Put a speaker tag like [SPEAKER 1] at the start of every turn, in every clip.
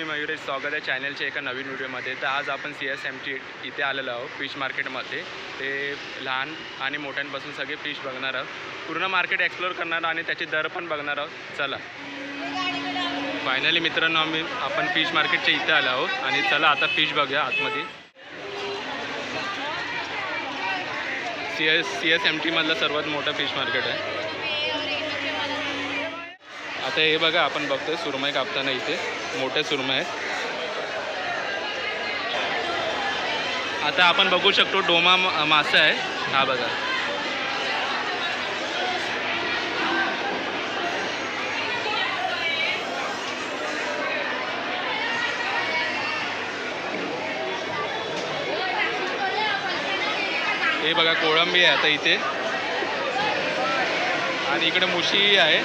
[SPEAKER 1] स्वागत आहे चॅनलच्या एका नवीन व्हिडिओमध्ये. तर आज आपण सी एस एम टी इथे आलेलो आहोत फिश मार्केटमध्ये ते लहान आणि मोठ्यांपासून सगळे फिश बघणार आहोत. पूर्ण मार्केट एक्सप्लोअर करणार आणि त्याचे दर पण बघणार आहोत. चला. फायनली मित्रांनो आम्ही आपण फिश मार्केटच्या इथे आलो आहोत. आणि चला आता फिश बघूया आतमध्ये. C S C S M टीमधलं सर्वात मोठं फिश मार्केट आहे. आता हे बघा आपण बघतोय सुरमई कापताना इथे. मोठे सुरमई आहेत. आता आपण बघू शकतो डोमा मासा आहे. हा बघा. हे बघा कोळंबी आहे आता इथे. आणि इकडे मुशी आहे.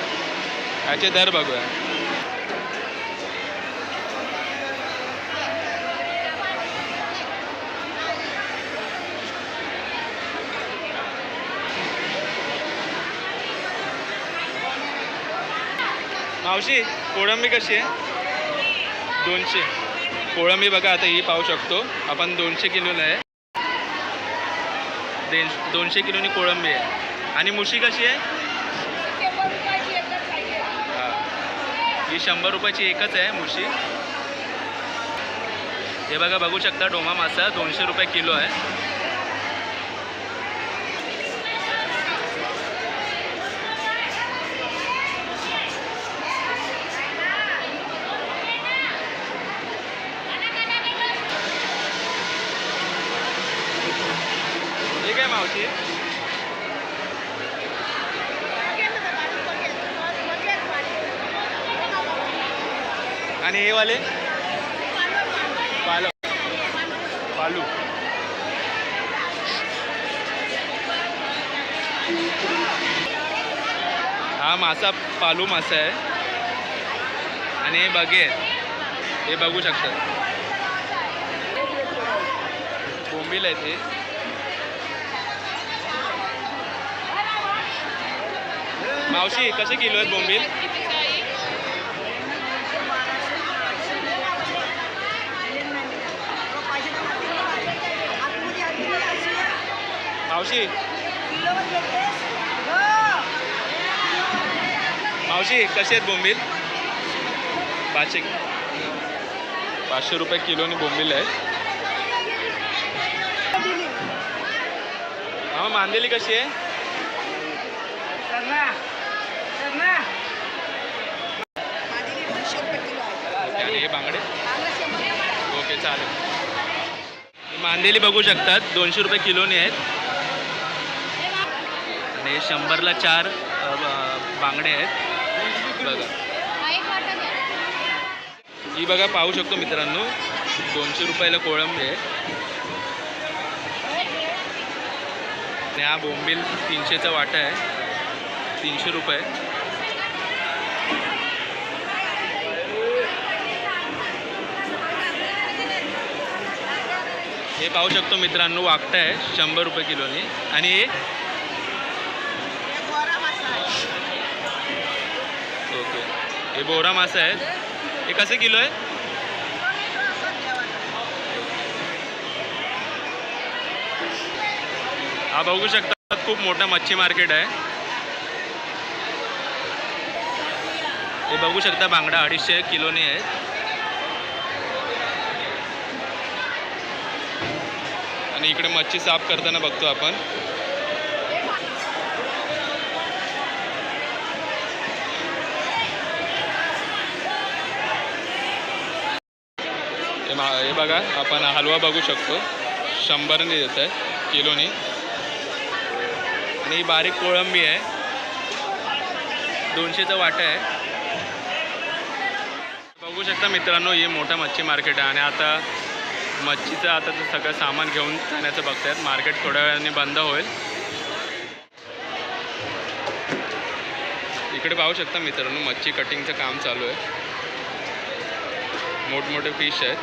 [SPEAKER 1] ह्याचे दर बघूया. मावशी कोळंबी कशी आहे? दोनशे. कोळंबी बघा आता ही पाहू शकतो. आपण दोनशे किलोला आहे. दोनशे किलोनी कोळंबी आहे. आणि मुशी कशी आहे? ही शंभर रुपयाची एकच आहे मुशी. हे बघा बघू शकता डोमा मासा दोनशे रुपये किलो आहे. मावशी. आणि हे वाले? पालक. पालू. हा मासा पालू मासा आहे. आणि हे बघे हे बघू शकतात बोंबील आहे ते मावशी कसे किलो आहेत बोंबील? मावशी. मावशी कसे आहेत बोंबील? पाचशे पाचशे रुपये किलोनी बोंबील आहेत. हा मांदेली कशी आहे? आणि ओके चालेल. मांदेली बघू शकतात. दोनशे रुपये किलोनी आहेत. आणि शंभरला चार बांगडे आहेत. बघा. ही बघा पाहू शकतो मित्रांनो. दोनशे रुपयाला कोळंबी आहे. आणि हा बोंबील तीनशेचा वाटा आहे. तीनशे रुपये. हे पाहू शकतो मित्रांनो वाकटं आहे शंभर रुपये किलोनी. आणि हे? ओके. हे बोरा मासा आहे हे कसे किलो आहे? हा बघू शकता खूप मोठा मच्छी मार्केट आहे. हे बघू शकता बांगडा अडीचशे किलोनी आहे आणि इकडे मच्छी साफ करताना बघतो आपण. हे हे बघा आपण हलवा बघू शकतो. शंभरने देत आहे किलोनी. आणि ही बारीक कोळंबी आहे. दोनशेचा वाटा आहे. बघू शकता मित्रांनो हे मोठं मच्छी मार्केट आहे. आणि आता मच्छीचं आता ते सगळं सामान घेऊन जाण्याचं बघतायत. मार्केट थोड्या वेळाने बंद होईल. इकडे पाहू शकता मित्रांनो मच्छी कटिंगचं काम चालू आहे. मोठमोठे फिश आहेत.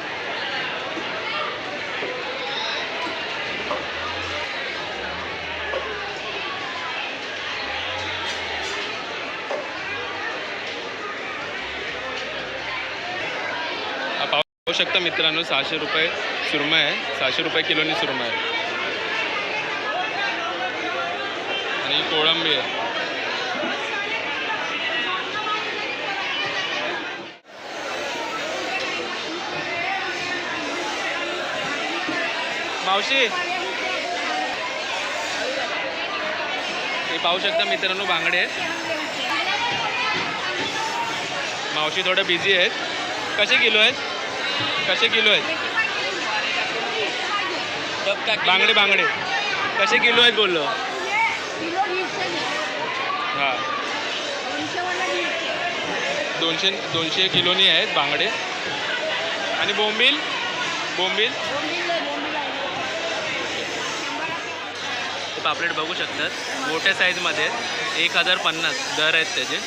[SPEAKER 1] पाहू शकता मित्रांनो? सहाशे रुपये सुरमय आहे. सहाशे रुपये किलोनी सुरमा आहे. आणि कोळंबी आहे. मावशी! हे पाहू शकता मित्रांनो बांगडे आहेत. मावशी थोडं बिझी आहेत. कसे किलो आहेत? कसे किलो आहेत? बांगडे बांगडे. कसे किलो आहेत बोललो? हां. दोनशे दोनशे किलोनी आहेत बांगडे. आणि बोंबील? बोंबील? पापलेट बघू शकतात. मोठ्या साईजमध्ये एक हजार पन्नास दर आहेत त्याचे.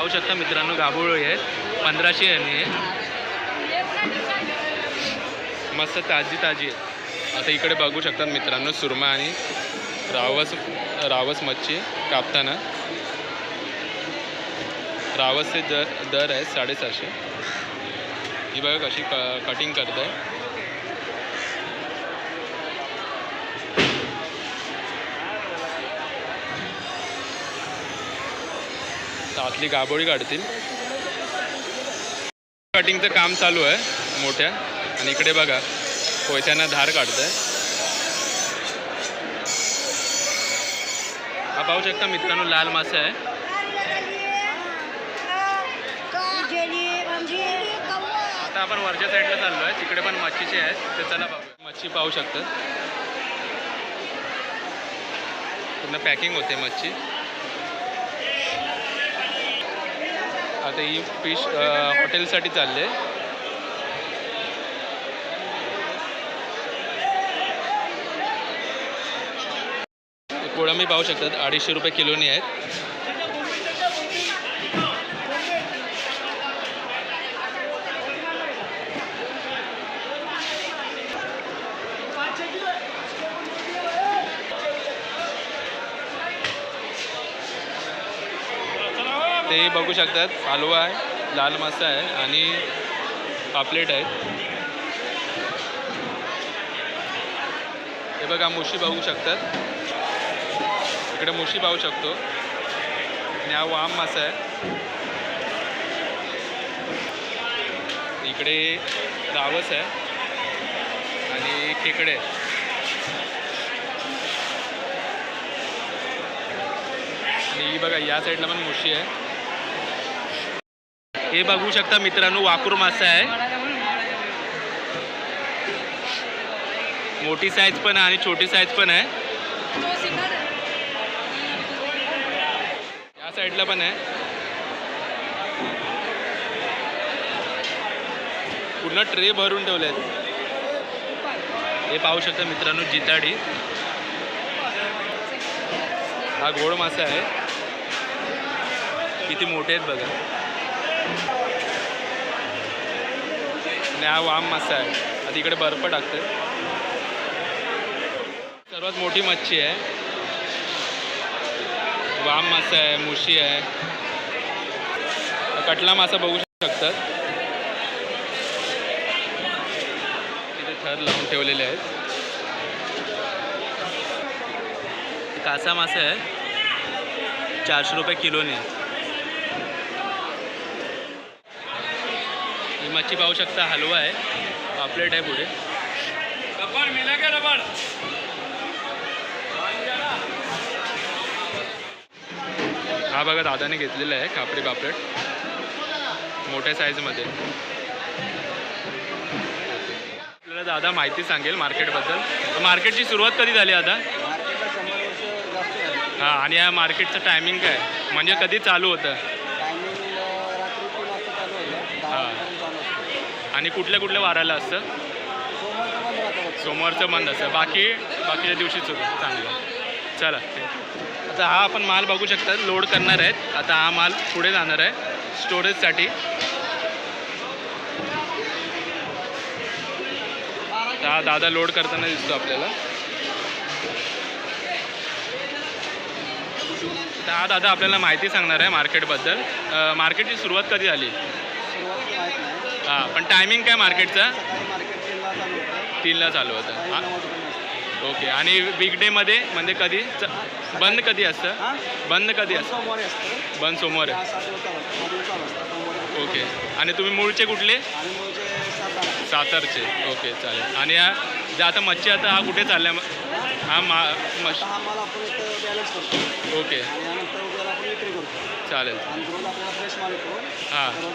[SPEAKER 1] पाहू शकता मित्रांनो गाभोळी आहेत. पंधराशे एम आहे मस्त ताजी ताजी आहे आता इकडे बघू शकतात मित्रांनो सुरमा आणि रावस रावस मच्छी कापताना. रावसचे दर दर आहेत साडेसहाशे. ही बघा कशी क कटिंग करत आहे आतली गाबोळी काढतील. कटिंगचं काम चालू आहे मोठ्या. आणि इकडे बघा कोयत्यानं धार काढत आहे हा पाहू शकता मित्रांनो लाल मासा आहे. आता आपण वरच्या साईडला चाललो आहे तिकडे पण मच्छीचे आहेत. तर चला पाहू मच्छी पाहू शकतात पूर्ण पॅकिंग होते मच्छी. आता ही फिश हॉटेलसाठी चालले कोळंबी पाहू शकतात अडीचशे रुपये किलोनी आहेत. ते बघू शकतात. हलवा आहे लाल मासा आहे आणि पापलेट आहेत हे बघा मुशी बघू शकतात. इकडे मुशी पाहू शकतो. आणि हा वाम मासा आहे. इकडे रावस आहे. आणि खेकडे. आहे. आणि ही बघा या साईडला पण मुशी आहे. हे बघू शकता मित्रांनो वाकूर मासा आहे. मोठी साईज पण आहे आणि छोटी साईज पण आहे. या साईडला पण आहे. पूर्ण ट्रे भरून ठेवले आहेत हे पाहू शकता मित्रांनो जिताडी. हा गोड मासा आहे. किती मोठे आहेत बघा. आणि हा वाम मासा आहे. आता इकडे बर्फ टाकते सर्वात मोठी मच्छी आहे. वाम मासा आहे मुशी आहे. कटला मासा बघू शकतात. तिथे थर लावून ठेवलेले आहेत. कासा मासा आहे. चारशे रुपये किलोने. ही मच्छी पाहू शकता हलवा आहे. पापलेट आहे पुढे. हा बघा दादाने घेतलेला आहे कापडी पापलेट. मोठ्या साईजमध्ये आपल्याला दादा माहिती सांगेल मार्केटबद्दल. मार्केटची सुरुवात कधी झाली आता? हां आणि या मार्केटचं टायमिंग काय? म्हणजे कधी चालू होतं? आणि कुठल्या कुठल्या वाराला असतं?
[SPEAKER 2] सोमवारचं बंद
[SPEAKER 1] असतं. बाकी बाकीच्या दिवशीच होतं चांगलं. चला. आता हा आपण माल बघू शकता. लोड करणार आहेत. आता हा माल पुढे जाणार आहे. स्टोरेजसाठी. हा दादा लोड करताना दिसतो आपल्याला. हा दादा आपल्याला माहिती सांगणार आहे मार्केटबद्दल. मार्केटची सुरुवात कधी झाली? हां पण टायमिंग काय मार्केटचा
[SPEAKER 2] तीनला चालू होतं.
[SPEAKER 1] हां. ओके आणि वीकडेमध्ये म्हणजे कधी? च- बंद कधी असतं? बंद कधी असतं?
[SPEAKER 2] सोमवारी असतं.
[SPEAKER 1] बंद सोमवार.
[SPEAKER 2] दहा
[SPEAKER 1] आहे
[SPEAKER 2] सात दिवस चालू असतं दहा दिवस चालू असतं सोमवारी.
[SPEAKER 1] ओके आणि तुम्ही मूळचे कुठले?
[SPEAKER 2] आणि
[SPEAKER 1] सातारचे. ओके चालेल. आणि हा जे आता मच्छी आता हा कुठे चालला हा मा मश
[SPEAKER 2] आता हा माल आपण इथं बॅलन्स करतो.
[SPEAKER 1] ओके
[SPEAKER 2] आणि यानंतर उद्याला आपण विक्री करतो.
[SPEAKER 1] चालेल.
[SPEAKER 2] आणि रोज आपल्याला फ्रेश माल येतो.
[SPEAKER 1] हां.
[SPEAKER 2] रोज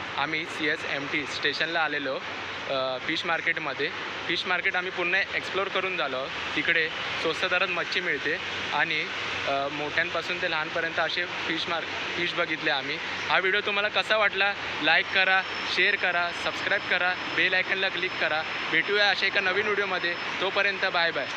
[SPEAKER 1] आम्ही सी एस एम टी स्टेशनला आलेलो फिश मार्केटमध्ये. फिश मार्केट आम्ही पुन्हा एक्सप्लोर करून झालो. तिकडे स्वस्त दरात मच्छी मिळते आणि मोठ्यांपासून ते लहानपर्यंत असे फिश मार्क फिश बघितले आम्ही. हा व्हिडिओ तुम्हाला कसा वाटला? लाईक करा शेअर करा सबस्क्राईब करा बेल आयकनला क्लिक करा. भेटूया अशा एका नवीन व्हिडिओमध्ये. तोपर्यंत बाय बाय